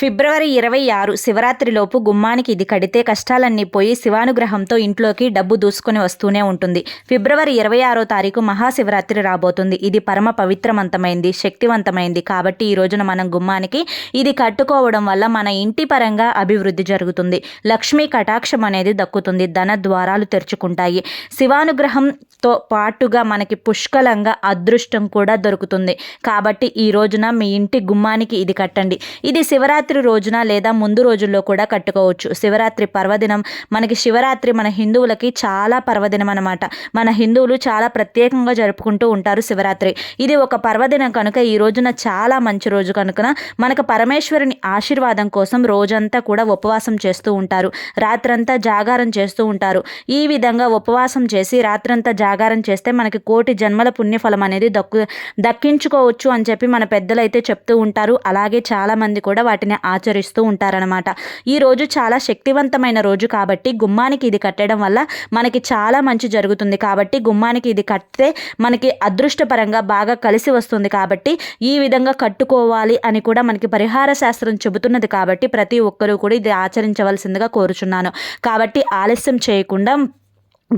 ఫిబ్రవరి ఇరవై ఆరు శివరాత్రిలోపు గుమ్మానికి ఇది కడితే కష్టాలన్నీ పోయి శివానుగ్రహంతో ఇంట్లోకి డబ్బు దూసుకొని వస్తూనే ఉంటుంది. ఫిబ్రవరి ఇరవై ఆరో తారీఖు మహాశివరాత్రి రాబోతుంది. ఇది పరమ పవిత్రవంతమైంది శక్తివంతమైంది కాబట్టి ఈ రోజున మనం గుమ్మానికి ఇది కట్టుకోవడం వల్ల మన ఇంటి పరంగా అభివృద్ధి జరుగుతుంది. లక్ష్మీ కటాక్షం అనేది దక్కుతుంది. ధన ద్వారాలు తెరుచుకుంటాయి. శివానుగ్రహంతో పాటుగా మనకి పుష్కలంగా అదృష్టం కూడా దొరుకుతుంది. కాబట్టి ఈ రోజున మీ ఇంటి గుమ్మానికి ఇది కట్టండి. ఇది శివరాత్రి రోజున లేదా ముందు రోజుల్లో కూడా కట్టుకోవచ్చు. శివరాత్రి పర్వదినం మనకి శివరాత్రి మన హిందువులకి చాలా పర్వదినం అనమాట మన హిందువులు చాలా ప్రత్యేకంగా జరుపుకుంటూ ఉంటారు శివరాత్రి. ఇది ఒక పర్వదినం కనుక ఈ రోజున చాలా మంచి రోజు కనుక మనకు పరమేశ్వరుని ఆశీర్వాదం కోసం రోజంతా కూడా ఉపవాసం చేస్తూ ఉంటారు. రాత్రంతా జాగారం చేస్తూ ఉంటారు. ఈ విధంగా ఉపవాసం చేసి రాత్రంతా జాగారం చేస్తే మనకి కోటి జన్మల పుణ్యఫలం అనేది దక్కు దక్కించుకోవచ్చు అని చెప్పి మన పెద్దలు అయితే చెప్తూ ఉంటారు. అలాగే చాలామంది కూడా వాటిని ఆచరిస్తూ ఉంటారనమాట ఈ రోజు చాలా శక్తివంతమైన రోజు కాబట్టి గుమ్మానికి ఇది కట్టడం వల్ల మనకి చాలా మంచి జరుగుతుంది. కాబట్టి గుమ్మానికి ఇది కట్టితే మనకి అదృష్టపరంగా బాగా కలిసి వస్తుంది కాబట్టి ఈ విధంగా కట్టుకోవాలి అని కూడా మనకి పరిహార శాస్త్రం చెబుతున్నది కాబట్టి ప్రతి ఒక్కరూ కూడా ఇది ఆచరించవలసిందిగా కోరుచున్నాను. కాబట్టి ఆలస్యం చేయకుండా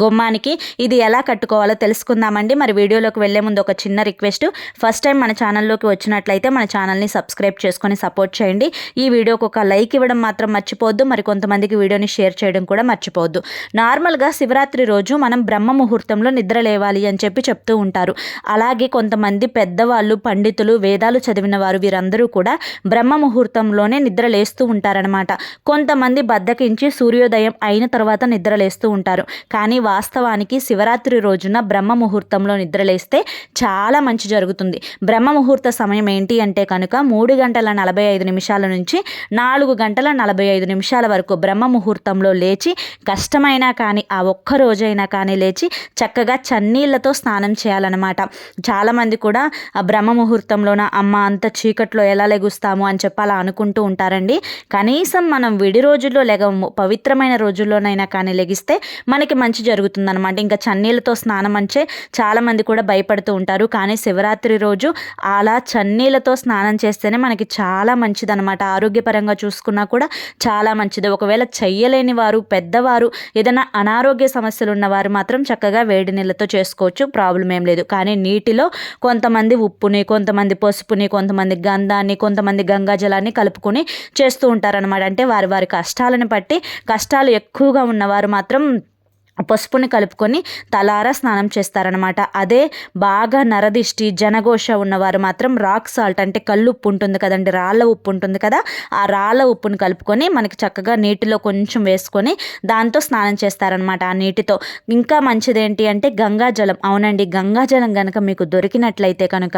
గుమ్మానికి ఇది ఎలా కట్టుకోవాలో తెలుసుకుందామండి. మరి వీడియోలోకి వెళ్ళే ముందు ఒక చిన్న రిక్వెస్ట్. ఫస్ట్ టైం మన ఛానల్లోకి వచ్చినట్లయితే మన ఛానల్ని సబ్స్క్రైబ్ చేసుకొని సపోర్ట్ చేయండి. ఈ వీడియోకి ఒక లైక్ ఇవ్వడం మాత్రం మర్చిపోవద్దు. మరి కొంతమందికి వీడియోని షేర్ చేయడం కూడా మర్చిపోవద్దు. నార్మల్గా శివరాత్రి రోజు మనం బ్రహ్మ ముహూర్తంలో నిద్ర లేవాలి అని చెప్పి చెప్తూ ఉంటారు. అలాగే కొంతమంది పెద్దవాళ్ళు పండితులు వేదాలు చదివిన వారు వీరందరూ కూడా బ్రహ్మ ముహూర్తంలోనే నిద్ర లేస్తూ ఉంటారనమాట కొంతమంది బద్దకించి సూర్యోదయం అయిన తర్వాత నిద్ర లేస్తూ ఉంటారు. కానీ వాస్తవానికి శివరాత్రి రోజున బ్రహ్మ ముహూర్తంలో నిద్రలేస్తే చాలా మంచి జరుగుతుంది. బ్రహ్మ ముహూర్త సమయం ఏంటి అంటే కనుక మూడు గంటల నలభై ఐదు నిమిషాల నుంచి నాలుగు గంటల నలభై ఐదు నిమిషాల వరకు బ్రహ్మ ముహూర్తంలో లేచి కష్టమైనా కానీ ఆ ఒక్క రోజైనా కానీ లేచి చక్కగా చన్నీళ్ళతో స్నానం చేయాలన్నమాట. చాలామంది కూడా ఆ బ్రహ్మ ముహూర్తంలోన అమ్మ అంత చీకట్లో ఎలా లెగుస్తాము అని చెప్పి అలా అనుకుంటూ ఉంటారండి. కనీసం మనం విడి రోజుల్లో లెగము పవిత్రమైన రోజుల్లోనైనా కానీ లెగిస్తే మనకి మంచి జరుగుతుందనమాట ఇంకా చన్నీళ్ళతో స్నానం అంటే చాలామంది కూడా భయపడుతూ ఉంటారు. కానీ శివరాత్రి రోజు అలా చన్నీళ్ళతో స్నానం చేస్తేనే మనకి చాలా మంచిదన్నమాట. ఆరోగ్యపరంగా చూసుకున్నా కూడా చాలా మంచిది. ఒకవేళ చెయ్యలేని వారు పెద్దవారు ఏదైనా అనారోగ్య సమస్యలు ఉన్నవారు మాత్రం చక్కగా వేడి నీళ్ళతో చేసుకోవచ్చు. ప్రాబ్లం ఏం లేదు. కానీ నీటిలో కొంతమంది ఉప్పుని కొంతమంది పసుపుని కొంతమంది గంధాన్ని కొంతమంది గంగాజలాన్ని కలుపుకొని చేస్తూ ఉంటారనమాట అంటే వారి వారి కష్టాలను బట్టి కష్టాలు ఎక్కువగా ఉన్నవారు మాత్రం పసుపుని కలుపుకొని తలారా స్నానం చేస్తారనమాట అదే బాగా నరదిష్టి జనఘోష ఉన్నవారు మాత్రం రాక్ సాల్ట్ అంటే కళ్ళు ఉప్పు ఉంటుంది కదండి రాళ్ళ ఉప్పు ఉంటుంది కదా ఆ రాళ్ళ ఉప్పుని కలుపుకొని మనకి చక్కగా నీటిలో కొంచెం వేసుకొని దాంతో స్నానం చేస్తారనమాట ఆ నీటితో. ఇంకా మంచిది ఏంటి అంటే గంగాజలం. అవునండి గంగాజలం కనుక మీకు దొరికినట్లయితే కనుక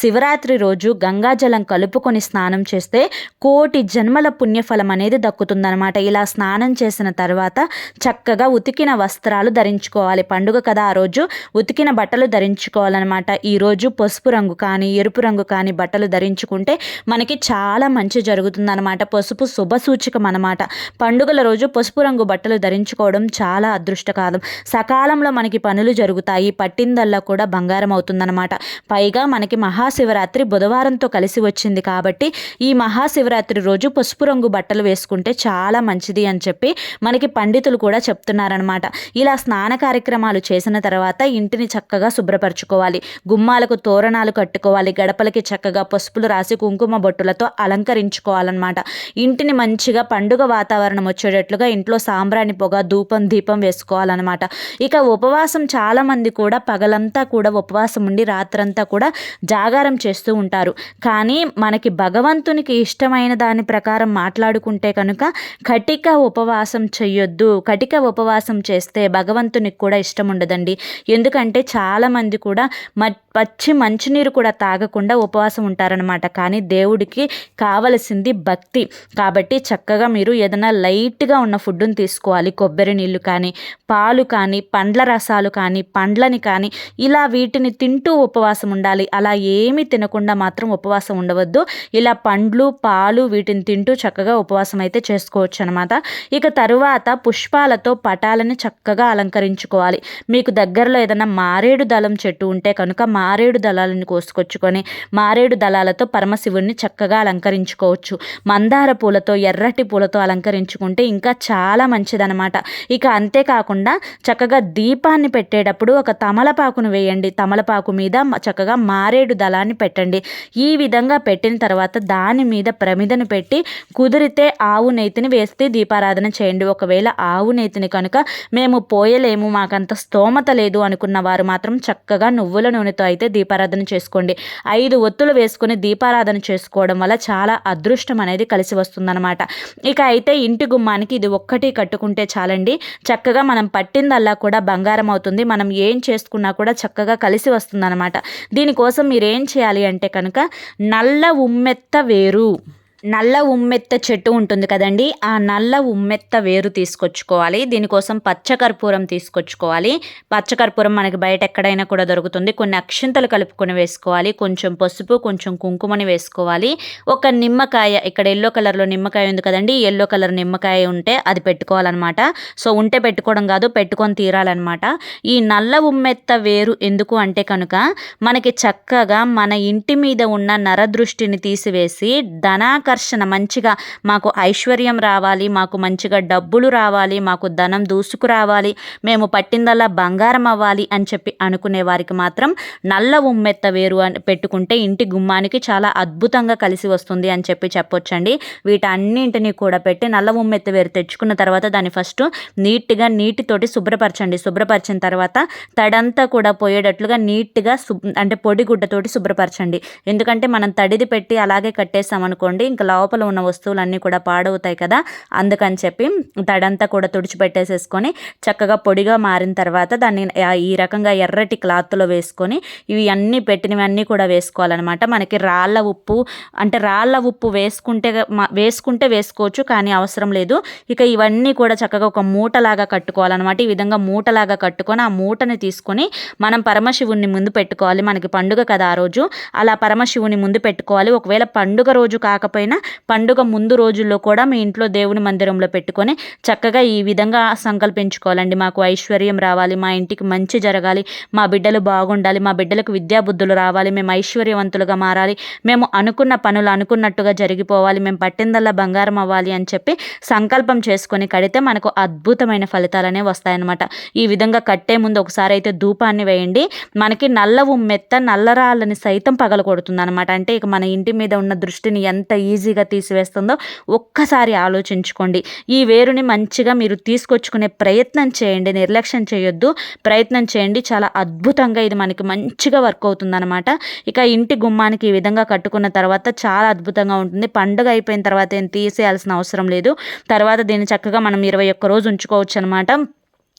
శివరాత్రి రోజు గంగాజలం కలుపుకొని స్నానం చేస్తే కోటి జన్మల పుణ్యఫలం అనేది దక్కుతుందనమాట ఇలా స్నానం చేసిన తర్వాత చక్కగా ఉతికిన వస్త్రం వస్త్రాలు ధరించుకోవాలి. పండుగ కదా ఆ రోజు. ఉతికిన బట్టలు ధరించుకోవాలన్నమాట. ఈరోజు పసుపు రంగు కానీ ఎరుపు రంగు కానీ బట్టలు ధరించుకుంటే మనకి చాలా మంచి జరుగుతుందన్నమాట. పసుపు శుభ సూచకం అనమాట పండుగల రోజు పసుపు రంగు బట్టలు ధరించుకోవడం చాలా అదృష్టకాలం. సకాలంలో మనకి పనులు జరుగుతాయి. పట్టిందల్లా కూడా బంగారం అవుతుందన్నమాట. పైగా మనకి మహాశివరాత్రి బుధవారంతో కలిసి వచ్చింది కాబట్టి ఈ మహాశివరాత్రి రోజు పసుపు రంగు బట్టలు వేసుకుంటే చాలా మంచిది అని చెప్పి మనకి పండితులు కూడా చెప్తున్నారనమాట ఇలా స్నాన కార్యక్రమాలు చేసిన తర్వాత ఇంటిని చక్కగా శుభ్రపరచుకోవాలి. గుమ్మాలకు తోరణాలు కట్టుకోవాలి. గడపలకి చక్కగా పసుపులు రాసి కుంకుమ బొట్టులతో అలంకరించుకోవాలన్నమాట. ఇంటిని మంచిగా పండుగ వాతావరణం వచ్చేటట్లుగా ఇంట్లో సాంబ్రాణి పొగ ధూపం దీపం వేసుకోవాలన్నమాట. ఇక ఉపవాసం చాలామంది కూడా పగలంతా కూడా ఉపవాసం ఉండి రాత్రంతా కూడా జాగారం చేస్తూ ఉంటారు. కానీ మనకి భగవంతునికి ఇష్టమైన దాని ప్రకారం మాట్లాడుకుంటే కనుక కటిక ఉపవాసం చెయ్యొద్దు. కటిక ఉపవాసం చేస్తే చేస్తే భగవంతునికి కూడా ఇష్టం ఉండదండి. ఎందుకంటే చాలామంది కూడా మ పచ్చి మంచినీరు కూడా తాగకుండా ఉపవాసం ఉంటారనమాట కానీ దేవుడికి కావలసింది భక్తి. కాబట్టి చక్కగా మీరు ఏదైనా లైట్గా ఉన్న ఫుడ్ని తీసుకోవాలి. కొబ్బరి నీళ్ళు కానీ పాలు కానీ పండ్ల రసాలు కానీ పండ్లని కానీ ఇలా వీటిని తింటూ ఉపవాసం ఉండాలి. అలా ఏమి తినకుండా మాత్రం ఉపవాసం ఉండవద్దు. ఇలా పండ్లు పాలు వీటిని తింటూ చక్కగా ఉపవాసం అయితే చేసుకోవచ్చు అనమాట ఇక తరువాత పుష్పాలతో పటాలని చక్కగా అలంకరించుకోవాలి. మీకు దగ్గరలో ఏదైనా మారేడు దళం చెట్టు ఉంటే కనుక మా మారేడు దళాలను కోసుకొచ్చుకొని మారేడు దళాలతో పరమశివుణ్ణి చక్కగా అలంకరించుకోవచ్చు. మందార పూలతో ఎర్రటి పూలతో అలంకరించుకుంటే ఇంకా చాలా మంచిదనమాట ఇక అంతేకాకుండా చక్కగా దీపాన్ని పెట్టేటప్పుడు ఒక తమలపాకును వేయండి. తమలపాకు మీద చక్కగా మారేడు దళాన్ని పెట్టండి. ఈ విధంగా పెట్టిన తర్వాత దాని మీద ప్రమిదను పెట్టి కుదిరితే ఆవు నేతిని వేస్తే దీపారాధన చేయండి. ఒకవేళ ఆవు నేతిని కనుక మేము పోయలేము మాకంత స్తోమత లేదు అనుకున్న వారు మాత్రం చక్కగా నువ్వుల నూనెతో అయితే దీపారాధన చేసుకోండి. ఐదు ఒత్తులు వేసుకొని దీపారాధన చేసుకోవడం వల్ల చాలా అదృష్టం అనేది కలిసి వస్తుందన్నమాట. ఇక అయితే ఇంటి గుమ్మానికి ఇది ఒక్కటి కట్టుకుంటే చాలండి. చక్కగా మనం పట్టిందల్లా కూడా బంగారం అవుతుంది. మనం ఏం చేసుకున్నా కూడా చక్కగా కలిసి వస్తుందన్నమాట. దీనికోసం మీరు ఏం చేయాలి అంటే కనుక నల్ల ఉమ్మెత్త వేరు. నల్ల ఉమ్మెత్త చెట్టు ఉంటుంది కదండి ఆ నల్ల ఉమ్మెత్త వేరు తీసుకొచ్చుకోవాలి. దీనికోసం పచ్చకర్పూరం తీసుకొచ్చుకోవాలి. పచ్చకర్పూరం మనకి బయట ఎక్కడైనా కూడా దొరుకుతుంది. కొన్ని అక్షింతలు కలుపుకొని వేసుకోవాలి. కొంచెం పసుపు కొంచెం కుంకుమని వేసుకోవాలి. ఒక నిమ్మకాయ ఇక్కడ ఎల్లో కలర్లో నిమ్మకాయ ఉంది కదండి ఎల్లో కలర్ నిమ్మకాయ ఉంటే అది పెట్టుకోవాలన్నమాట. సో ఉంటే పెట్టుకోవడం కాదు పెట్టుకొని తీరాలన్నమాట. ఈ నల్ల ఉమ్మెత్త వేరు ఎందుకు అంటే కనుక మనకి చక్కగా మన ఇంటి మీద ఉన్న నరదృష్టిని తీసివేసి ధనాకర ఆకర్షణ మంచిగా మాకు ఐశ్వర్యం రావాలి మాకు మంచిగా డబ్బులు రావాలి మాకు ధనం దూసుకురావాలి మేము పట్టిందల్లా బంగారం అవ్వాలి అని చెప్పి అనుకునే వారికి మాత్రం నల్ల ఉమ్మెత్త వేరు అని పెట్టుకుంటే ఇంటి గుమ్మానికి చాలా అద్భుతంగా కలిసి వస్తుంది అని చెప్పి చెప్పొచ్చండి. వీటన్నింటినీ కూడా పెట్టి నల్ల ఉమ్మెత్త వేరు తెచ్చుకున్న తర్వాత దాన్ని ఫస్ట్ నీట్గా నీటితోటి శుభ్రపరచండి. శుభ్రపరిచిన తర్వాత తడంతా కూడా పోయేటట్లుగా నీట్గా అంటే పొడి గుడ్డతోటి శుభ్రపరచండి. ఎందుకంటే మనం తడిది పెట్టి అలాగే కట్టేసామనుకోండి ఇంకా లోపల ఉన్న వస్తువులన్నీ కూడా పాడవుతాయి కదా. అందుకని చెప్పి తడంతా కూడా తుడిచిపెట్టేసేసుకొని చక్కగా పొడిగా మారిన తర్వాత దాన్ని ఈ రకంగా ఎర్రటి క్లాత్లో వేసుకొని ఇవి అన్నీ పెట్టినవి అన్నీ కూడా వేసుకోవాలన్నమాట. మనకి రాళ్ళ ఉప్పు అంటే రాళ్ళ ఉప్పు వేసుకుంటే వేసుకుంటే వేసుకోవచ్చు కానీ అవసరం లేదు. ఇక ఇవన్నీ కూడా చక్కగా ఒక మూటలాగా కట్టుకోవాలన్నమాట. ఈ విధంగా మూటలాగా కట్టుకొని ఆ మూటని తీసుకొని మనం పరమశివుని ముందు పెట్టుకోవాలి. మనకి పండుగ కదా ఆ రోజు. అలా పరమశివుని ముందు పెట్టుకోవాలి. ఒకవేళ పండుగ రోజు కాకపోయినా పండుగ ముందు రోజుల్లో కూడా మీ ఇంట్లో దేవుని మందిరంలో పెట్టుకొని చక్కగా ఈ విధంగా సంకల్పించుకోవాలండి. మాకు ఐశ్వర్యం రావాలి మా ఇంటికి మంచి జరగాలి మా బిడ్డలు బాగుండాలి మా బిడ్డలకు విద్యాబుద్ధులు రావాలి మేము ఐశ్వర్యవంతులుగా మారాలి మేము అనుకున్న పనులు అనుకున్నట్టుగా జరిగిపోవాలి మేము పట్టిందల్లా బంగారం అవ్వాలి అని చెప్పి సంకల్పం చేసుకొని కడితే మనకు అద్భుతమైన ఫలితాలనే వస్తాయన్నమాట. ఈ విధంగా కట్టే ముందు ఒకసారి అయితే ధూపాన్ని వేయండి. మనకి నల్ల మెత్త నల్లరాళ్ళని సైతం పగలగొడుతుంది అనమాట అంటే ఇక మన ఇంటి మీద ఉన్న దృష్టిని ఎంత ఈ ఈజీగా తీసివేస్తుందో ఒక్కసారి ఆలోచించుకోండి. ఈ వేరుని మంచిగా మీరు తీసుకొచ్చుకునే ప్రయత్నం చేయండి. నిర్లక్ష్యం చేయొద్దు. ప్రయత్నం చేయండి. చాలా అద్భుతంగా ఇది మనకి మంచిగా వర్క్ అవుతుందన్నమాట. ఇక ఇంటి గుమ్మానికి ఈ విధంగా కట్టుకున్న తర్వాత చాలా అద్భుతంగా ఉంటుంది. పండుగ అయిపోయిన తర్వాత ఏం తీసేయాల్సిన అవసరం లేదు. తర్వాత దీన్ని చక్కగా మనం ఇరవై ఒక్క రోజు ఉంచుకోవచ్చు అనమాట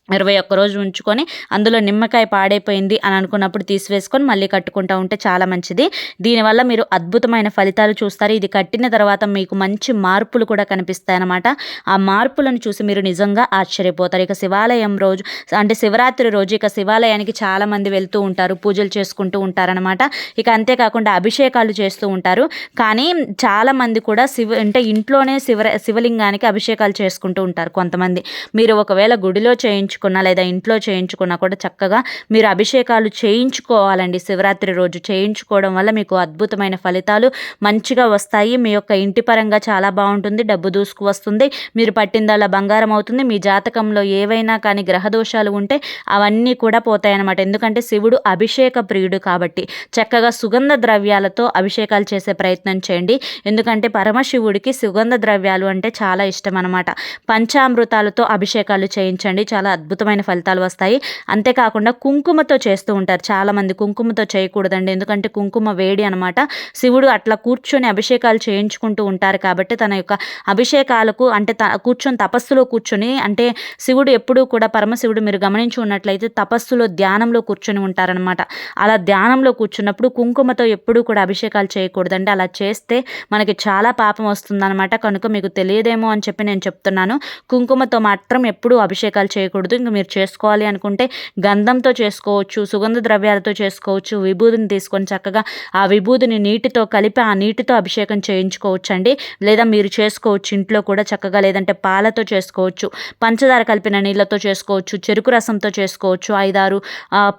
ఇరవై ఒక్క రోజు ఉంచుకొని అందులో నిమ్మకాయ పాడైపోయింది అని అనుకున్నప్పుడు తీసివేసుకొని మళ్ళీ కట్టుకుంటూ ఉంటే చాలా మంచిది. దీనివల్ల మీరు అద్భుతమైన ఫలితాలు చూస్తారు. ఇది కట్టిన తర్వాత మీకు మంచి మార్పులు కూడా కనిపిస్తాయి అన్నమాట ఆ మార్పులను చూసి మీరు నిజంగా ఆశ్చర్యపోతారు. ఇక శివాలయం రోజు అంటే శివరాత్రి రోజు ఇక శివాలయానికి చాలామంది వెళ్తూ ఉంటారు పూజలు చేసుకుంటూ ఉంటారనమాట ఇక అంతేకాకుండా అభిషేకాలు చేస్తూ ఉంటారు. కానీ చాలామంది కూడా శివ అంటే ఇంట్లోనే శివ శివలింగానికి అభిషేకాలు చేసుకుంటూ ఉంటారు కొంతమంది. మీరు ఒకవేళ గుడిలో చేయించు చేయించుకున్నా లేదా ఇంట్లో చేయించుకున్నా కూడా చక్కగా మీరు అభిషేకాలు చేయించుకోవాలండి. శివరాత్రి రోజు చేయించుకోవడం వల్ల మీకు అద్భుతమైన ఫలితాలు మంచిగా వస్తాయి. మీ యొక్క ఇంటి పరంగా చాలా బాగుంటుంది. డబ్బు దూసుకు వస్తుంది. మీరు పట్టిందల్లా బంగారం అవుతుంది. మీ జాతకంలో ఏవైనా కానీ గ్రహదోషాలు ఉంటే అవన్నీ కూడా పోతాయన్నమాట. ఎందుకంటే శివుడు అభిషేక ప్రియుడు కాబట్టి చక్కగా సుగంధ ద్రవ్యాలతో అభిషేకాలు చేసే ప్రయత్నం చేయండి. ఎందుకంటే పరమశివుడికి సుగంధ ద్రవ్యాలు అంటే చాలా ఇష్టం అనమాట పంచామృతాలతో అభిషేకాలు చేయించండి. చాలా అద్భుతమైన ఫలితాలు వస్తాయి. అంతేకాకుండా కుంకుమతో చేస్తూ ఉంటారు. చాలామంది కుంకుమతో చేయకూడదండి. ఎందుకంటే కుంకుమ వేడి అనమాట శివుడు అట్లా కూర్చొని అభిషేకాలు చేయించుకుంటూ ఉంటారు కాబట్టి తన యొక్క అభిషేకాలకు అంటే త కూర్చొని తపస్సులో కూర్చొని అంటే శివుడు ఎప్పుడూ కూడా పరమశివుడు మీరు గమనించి ఉన్నట్లయితే తపస్సులో ధ్యానంలో కూర్చొని ఉంటారనమాట అలా ధ్యానంలో కూర్చున్నప్పుడు కుంకుమతో ఎప్పుడూ కూడా అభిషేకాలు చేయకూడదండి. అలా చేస్తే మనకి చాలా పాపం వస్తుందన్నమాట. కనుక మీకు తెలియదేమో అని చెప్పి నేను చెప్తున్నాను. కుంకుమతో మాత్రం ఎప్పుడూ అభిషేకాలు చేయకూడదు. ఇంక మీరు చేసుకోవాలి అనుకుంటే గంధంతో చేసుకోవచ్చు సుగంధ ద్రవ్యాలతో చేసుకోవచ్చు విభూదిని తీసుకొని చక్కగా ఆ విభూదిని నీటితో కలిపి ఆ నీటితో అభిషేకం చేయించుకోవచ్చు అండి లేదా మీరు చేసుకోవచ్చు ఇంట్లో కూడా చక్కగా లేదంటే పాలతో చేసుకోవచ్చు పంచదార కలిపిన నీళ్ళతో చేసుకోవచ్చు చెరుకు రసంతో చేసుకోవచ్చు ఐదారు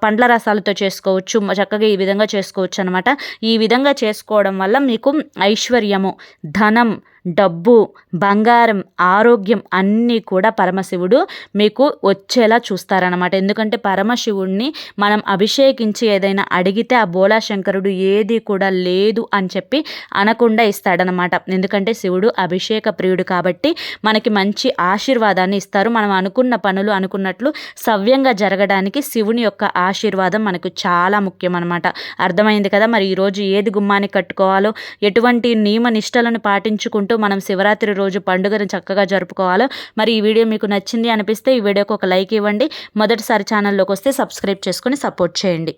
పండ్ల రసాలతో చేసుకోవచ్చు చక్కగా ఈ విధంగా చేసుకోవచ్చు అనమాట ఈ విధంగా చేసుకోవడం వల్ల మీకు ఐశ్వర్యము ధనం డబ్బు బంగారం ఆరోగ్యం అన్నీ కూడా పరమశివుడు మీకు వచ్చేలా చూస్తారనమాట ఎందుకంటే పరమశివుడిని మనం అభిషేకించి ఏదైనా అడిగితే ఆ బోలా శంకరుడు ఏది కూడా లేదు అని చెప్పి అనకుండా ఇస్తాడనమాట ఎందుకంటే శివుడు అభిషేక ప్రియుడు కాబట్టి మనకి మంచి ఆశీర్వాదాన్ని ఇస్తారు. మనం అనుకున్న పనులు అనుకున్నట్లు సవ్యంగా జరగడానికి శివుని యొక్క ఆశీర్వాదం మనకు చాలా ముఖ్యం అనమాట అర్థమైంది కదా? మరి ఈరోజు ఏది గుమ్మాన్ని కట్టుకోవాలో ఎటువంటి నియమ నిష్టలను పాటించుకుంటూ మనం శివరాత్రి రోజు పండుగను చక్కగా జరుపుకోవాలో. మరి ఈ వీడియో మీకు నచ్చింది అనిపిస్తే ఈ వీడియోకి ఒక లైక్ ఇవ్వండి. మొదటిసారి ఛానల్లోకి వస్తే సబ్స్క్రైబ్ చేసుకొని సపోర్ట్ చేయండి.